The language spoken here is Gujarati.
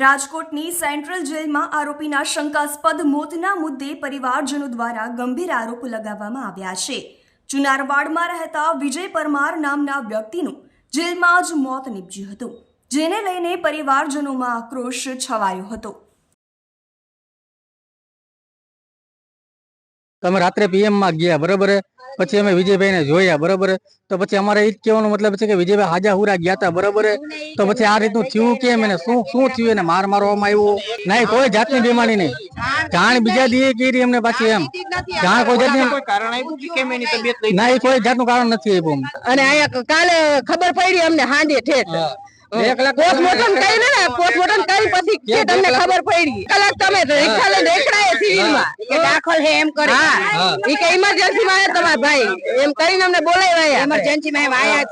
રાજકોટની સેન્ટ્રલ જેલમાં આરોપીના શંકાસ્પદ મોતના મુદ્દે પરિવારજનો દ્વારા ગંભીર આરોપ લગાવવામાં આવ્યા છે. ચુનારવાડમાં રહેતા વિજય પરમાર નામના વ્યક્તિનું જેલમાં જ મોત નીપજ્યું હતું, જેને લઈને પરિવારજનોમાં આક્રોશ છવાયો હતો. તમે રાત્રે પીએમમાં ગયા બરોબર? પછી અમે વિજયભાઈને જોયા બરોબર? તો પછી અમારે એ જ કહેવાનો મતલબ છે કે વિજયભાઈ હાજા હુરા ગયા હતા બરોબર? તો પછી આ રીતનું થયું કેમ એને શું શું થયું એને માર મારવામાં આવ્યો? નહીં કોઈ જાતની બીમારી નહીં. જાણ બીજા દીએ કરી એમને પાછી એમ. જાણ કોઈ જાતની કારણ આપ્યું કે કેમ એની તબિયત ના એ કોઈ જાતનું કારણ નથી આપ્યું. અને અહીંયા કાલે ખબર પડી અમને હાંડે ઠેઠ. પોસ્ટમોર્ટમ કરી ને પોસ્ટમોર્ટમ કરી પછી તમને ખબર પડી. કલાક તમે રિક્ષા લઈને રેખડાએ સિવિલમાં કે દાખલ હે એમ કરી. હા ઈ કે ઇમરજન્સી માં આયા તમારા ભાઈ. એમ કરીને અમને બોલાવ્યા ઇમરજન્સી માં આયા